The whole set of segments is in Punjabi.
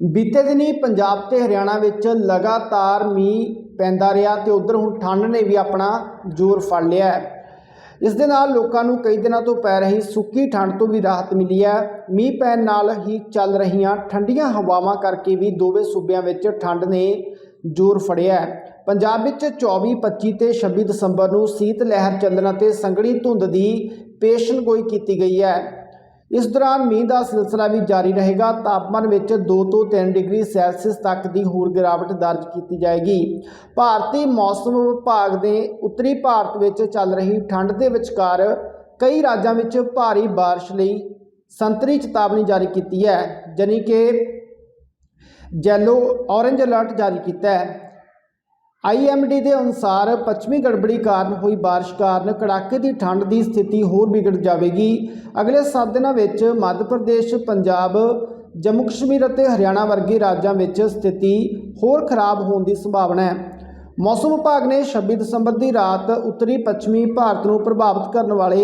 ਬੀਤੇ ਦਿਨੀ ਪੰਜਾਬ ਤੇ ਹਰਿਆਣਾ ਵਿੱਚ ਲਗਾਤਾਰ ਮੀਂਹ ਪੈਂਦਾ ਰਿਹਾ ਤੇ ਉਧਰ ਹੁਣ ਠੰਡ ਨੇ ਵੀ ਆਪਣਾ ਜ਼ੋਰ ਫੜ ਲਿਆ ਹੈ। ਇਸ ਦੇ ਨਾਲ ਲੋਕਾਂ ਨੂੰ ਕਈ ਦਿਨਾਂ ਤੋਂ ਪੈ ਰਹੀ ਸੁੱਕੀ ਠੰਡ ਤੋਂ ਵੀ ਰਾਹਤ ਮਿਲੀ ਹੈ। ਮੀਂਹ ਪੈਣ ਨਾਲ ਹੀ ਚੱਲ ਰਹੀਆਂ ਠੰਡੀਆਂ ਹਵਾਵਾਂ ਕਰਕੇ ਵੀ ਦੋਵੇਂ ਸੂਬਿਆਂ ਵਿੱਚ ਠੰਡ ਨੇ ਜ਼ੋਰ ਫੜਿਆ ਹੈ। ਪੰਜਾਬ ਵਿੱਚ 24 25 ਤੇ 26 ਦਸੰਬਰ ਨੂੰ ਸੀਤ ਲਹਿਰ ਚੱਲਣ ਅਤੇ ਸੰਘਣੀ ਧੁੰਦ ਦੀ ਪੇਸ਼ਨਗੋਈ ਕੀਤੀ ਗਈ ਹੈ। ਇਸ ਦੌਰਾਨ ਮੀਂਹ ਦਾ ਸਿਲਸਿਲਾ ਵੀ ਜਾਰੀ ਰਹੇਗਾ। ਤਾਪਮਾਨ ਵਿੱਚ 2 ਤੋਂ 3 ਡਿਗਰੀ ਸੈਲਸੀਅਸ ਤੱਕ ਦੀ ਹੋਰ ਗਿਰਾਵਟ ਦਰਜ ਕੀਤੀ ਜਾਏਗੀ। ਭਾਰਤੀ ਮੌਸਮ ਵਿਭਾਗ ਦੇ ਉੱਤਰੀ ਭਾਰਤ ਵਿੱਚ ਚੱਲ ਰਹੀ ਠੰਡ ਦੇ ਵਿਚਕਾਰ ਕਈ ਰਾਜਾਂ ਵਿੱਚ ਭਾਰੀ ਬਾਰਿਸ਼ ਲਈ ਸੰਤਰੀ ਚੇਤਾਵਨੀ ਜਾਰੀ ਕੀਤੀ ਹੈ, ਜਾਣੀ ਕਿ ਜੈਲੋ ਔਰੇਂਜ ਅਲਰਟ ਜਾਰੀ ਕੀਤਾ ਹੈ। ਆਈਐਮਡੀ ਦੇ ਅਨੁਸਾਰ ਪੱਛਮੀ ਗੜਬੜੀ ਕਾਰਨ ਹੋਈ ਬਾਰਿਸ਼ ਕਾਰਨ ਕੜਾਕੇ ਦੀ ਠੰਡ ਦੀ ਸਥਿਤੀ ਹੋਰ ਵਿਗੜ ਜਾਵੇਗੀ। ਅਗਲੇ 7 ਦਿਨਾਂ ਵਿੱਚ ਮੱਧ ਪ੍ਰਦੇਸ਼, ਪੰਜਾਬ, ਜੰਮੂ ਕਸ਼ਮੀਰ ਅਤੇ ਹਰਿਆਣਾ ਵਰਗੇ ਰਾਜਾਂ ਵਿੱਚ ਸਥਿਤੀ ਹੋਰ ਖਰਾਬ ਹੋਣ ਦੀ ਸੰਭਾਵਨਾ ਹੈ। ਮੌਸਮ ਵਿਭਾਗ ਨੇ 26 ਦਸੰਬਰ ਦੀ ਰਾਤ ਉੱਤਰੀ ਪੱਛਮੀ ਭਾਰਤ ਨੂੰ ਪ੍ਰਭਾਵਿਤ ਕਰਨ ਵਾਲੇ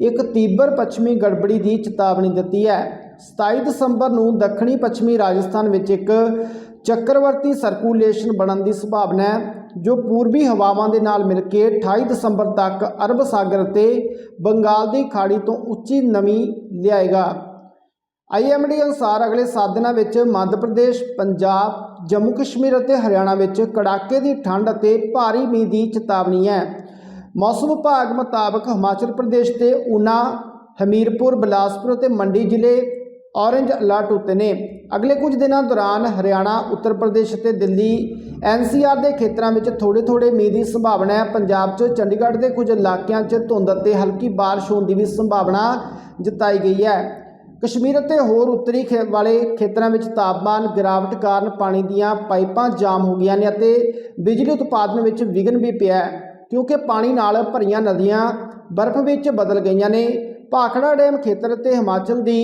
ਇੱਕ ਤੀਬਰ ਪੱਛਮੀ ਗੜਬੜੀ ਦੀ ਚੇਤਾਵਨੀ ਦਿੱਤੀ ਹੈ। 27 ਦਸੰਬਰ ਨੂੰ ਦੱਖਣੀ ਪੱਛਮੀ ਰਾਜਸਥਾਨ ਵਿੱਚ ਇੱਕ ਚੱਕਰਵਰਤੀ ਸਰਕੂਲੇਸ਼ਨ ਬਣਨ ਦੀ ਸੰਭਾਵਨਾ ਹੈ। ਜੋ ਪੂਰਬੀ ਹਵਾਵਾਂ ਦੇ ਨਾਲ ਮਿਲ ਕੇ 28 ਦਸੰਬਰ ਤੱਕ ਅਰਬ ਸਾਗਰ ਅਤੇ ਬੰਗਾਲ ਦੀ ਖਾੜੀ ਤੋਂ ਉੱਚੀ ਨਮੀ ਲਿਆਏਗਾ। ਆਈਐਮਡੀ ਅਨੁਸਾਰ ਅਗਲੇ 7 ਦਿਨਾਂ ਵਿੱਚ ਮੱਧ ਪ੍ਰਦੇਸ਼, ਪੰਜਾਬ, ਜੰਮੂ ਕਸ਼ਮੀਰ ਅਤੇ ਹਰਿਆਣਾ ਵਿੱਚ ਕੜਾਕੇ ਦੀ ਠੰਡ ਅਤੇ ਭਾਰੀ ਮੀਂਹ ਦੀ ਚੇਤਾਵਨੀ ਹੈ। ਮੌਸਮ ਵਿਭਾਗ ਮੁਤਾਬਕ ਹਿਮਾਚਲ ਪ੍ਰਦੇਸ਼ ਦੇ ਊਨਾ, ਹਮੀਰਪੁਰ, ਬਿਲਾਸਪੁਰ ਅਤੇ ਮੰਡੀ ਜ਼ਿਲ੍ਹੇ ਔਰੇਂਜ ਅਲਰਟ ਉੱਤੇ ਨੇ। ਅਗਲੇ ਕੁਝ ਦਿਨਾਂ ਦੌਰਾਨ ਹਰਿਆਣਾ, ਉੱਤਰ ਪ੍ਰਦੇਸ਼ ਅਤੇ ਦਿੱਲੀ ਐਨਸੀਆਰ ਦੇ ਖੇਤਰਾਂ ਵਿੱਚ ਥੋੜੇ ਥੋੜੇ ਮੀਂਹ ਦੀ ਸੰਭਾਵਨਾ ਹੈ। ਪੰਜਾਬ 'ਚ ਚੰਡੀਗੜ੍ਹ ਦੇ ਕੁਝ ਇਲਾਕਿਆਂ 'ਚ ਧੁੰਦ ਅਤੇ ਹਲਕੀ ਬਾਰਿਸ਼ ਹੋਣ ਦੀ ਵੀ ਸੰਭਾਵਨਾ ਜਤਾਈ ਗਈ ਹੈ। ਕਸ਼ਮੀਰ ਅਤੇ ਹੋਰ ਉੱਤਰੀ ਖੇ, ਵਾਲੇ ਖੇਤਰਾਂ ਵਿੱਚ ਤਾਪਮਾਨ ਗਿਰਾਵਟ ਕਾਰਨ ਪਾਣੀ ਦੀਆਂ ਪਾਈਪਾਂ ਜਾਮ ਹੋ ਗਈਆਂ ਨੇ ਅਤੇ ਬਿਜਲੀ ਉਤਪਾਦਨ ਵਿੱਚ ਵਿਘਨ ਵੀ ਪਿਆ ਕਿਉਂਕਿ ਪਾਣੀ ਨਾਲ ਭਰੀਆਂ ਨਦੀਆਂ ਬਰਫ਼ ਵਿੱਚ ਬਦਲ ਗਈਆਂ ਨੇ। ਭਾਖੜਾ ਡੈਮ ਖੇਤਰ ਅਤੇ ਹਿਮਾਚਲ ਦੀ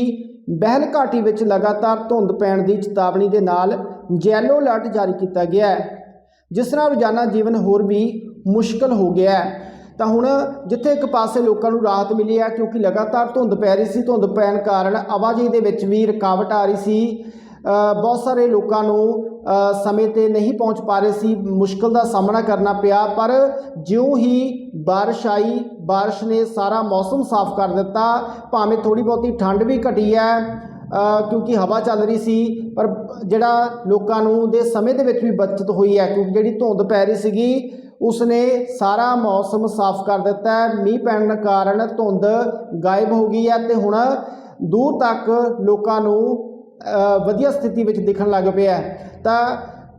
ਬਹਿਲ ਘਾਟੀ ਵਿੱਚ ਲਗਾਤਾਰ ਧੁੰਦ ਪੈਣ ਦੀ ਚੇਤਾਵਨੀ ਦੇ ਨਾਲ ਯੈਲੋ ਅਲਰਟ ਜਾਰੀ ਕੀਤਾ ਗਿਆ ਹੈ। ਜਿਸ ਨਾਲ ਰੋਜ਼ਾਨਾ ਜੀਵਨ ਹੋਰ ਵੀ ਮੁਸ਼ਕਲ ਹੋ ਗਿਆ ਹੈ। ਤਾਂ ਹੁਣ ਜਿੱਥੇ ਇੱਕ ਪਾਸੇ ਲੋਕਾਂ ਨੂੰ ਰਾਹਤ ਮਿਲੀ ਹੈ, ਕਿਉਂਕਿ ਲਗਾਤਾਰ ਧੁੰਦ ਪੈ ਰਹੀ ਸੀ, ਧੁੰਦ ਪੈਣ ਕਾਰਨ ਆਵਾਜਾਈ ਦੇ ਵਿੱਚ ਵੀ ਰੁਕਾਵਟ ਆ ਰਹੀ ਸੀ ਬਹੁਤ ਸਾਰੇ ਲੋਕਾਂ ਨੂੰ ਸਮੇਂ ਤੇ ਨਹੀਂ ਪਹੁੰਚ ਪਾ ਰਹੇ ਸੀ, ਮੁਸ਼ਕਲ ਦਾ ਸਾਹਮਣਾ ਕਰਨਾ ਪਿਆ, ਪਰ ਜਿਉਂ ਹੀ ਬਾਰਿਸ਼ ਆਈ, ਬਾਰਿਸ਼ ਨੇ ਸਾਰਾ ਮੌਸਮ ਸਾਫ਼ ਕਰ ਦਿੱਤਾ, ਭਾਵੇਂ ਥੋੜੀ ਬਹੁਤੀ ਠੰਡ ਵੀ ਘਟੀ ਹੈ ਕਿਉਂਕਿ ਹਵਾ ਚੱਲ ਰਹੀ ਸੀ, ਪਰ ਜਿਹੜਾ ਲੋਕਾਂ ਨੂੰ ਦੇ ਸਮੇਂ ਦੇ ਵਿੱਚ ਵੀ ਬਚਤ ਹੋਈ ਹੈ, ਕਿਉਂਕਿ ਜਿਹੜੀ ਧੁੰਦ ਪੈ ਰਹੀ ਸੀਗੀ, ਉਸਨੇ ਸਾਰਾ ਮੌਸਮ ਸਾਫ਼ ਕਰ ਦਿੱਤਾ ਮੀਂਹ ਪੈਣ ਕਾਰਨ ਧੁੰਦ ਗਾਇਬ ਹੋ ਗਈ ਹੈ ਤੇ ਹੁਣ ਦੂਰ ਤੱਕ ਲੋਕਾਂ ਨੂੰ ਵਧੀਆ ਸਥਿਤੀ ਵਿੱਚ ਦਿਖਣ ਲੱਗ ਪਿਆ ਤਾਂ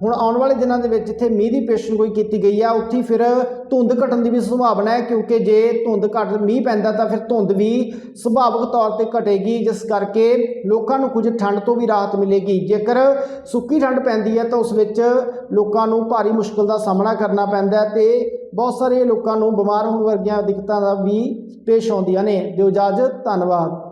ਹੁਣ ਆਉਣ ਵਾਲੇ ਦਿਨਾਂ ਦੇ ਵਿੱਚ ਜਿੱਥੇ ਮੀਂਹ ਦੀ ਪੇਸ਼ਨਗੋਈ ਕੀਤੀ ਗਈ ਆ। ਉੱਥੇ ਫਿਰ ਧੁੰਦ ਘਟਣ ਦੀ ਵੀ ਸੰਭਾਵਨਾ ਹੈ, ਕਿਉਂਕਿ ਜੇ ਧੁੰਦ ਘਟ, ਮੀਂਹ ਪੈਂਦਾ ਤਾਂ ਫਿਰ ਧੁੰਦ ਵੀ ਸੁਭਾਵਿਕ ਤੌਰ ਤੇ ਘਟੇਗੀ। ਜਿਸ ਕਰਕੇ ਲੋਕਾਂ ਨੂੰ ਕੁਝ ਠੰਡ ਤੋਂ ਵੀ ਰਾਹਤ ਮਿਲੇਗੀ। ਜੇਕਰ ਸੁੱਕੀ ਠੰਡ ਪੈਂਦੀ ਹੈ ਤਾਂ ਉਸ ਵਿੱਚ ਲੋਕਾਂ ਨੂੰ ਭਾਰੀ ਮੁਸ਼ਕਲ ਦਾ ਸਾਹਮਣਾ ਕਰਨਾ ਪੈਂਦਾ ਹੈ ਤੇ ਬਹੁਤ ਸਾਰੇ ਲੋਕਾਂ ਨੂੰ ਬਿਮਾਰ ਹੋਣ ਵਰਗੀਆਂ ਦਿੱਕਤਾਂ ਦਾ ਵੀ ਪੇਸ਼ ਆਉਂਦੀਆਂ ਨੇ। ਦਿਓ ਇਜਾਜ਼ਤ, ਧੰਨਵਾਦ।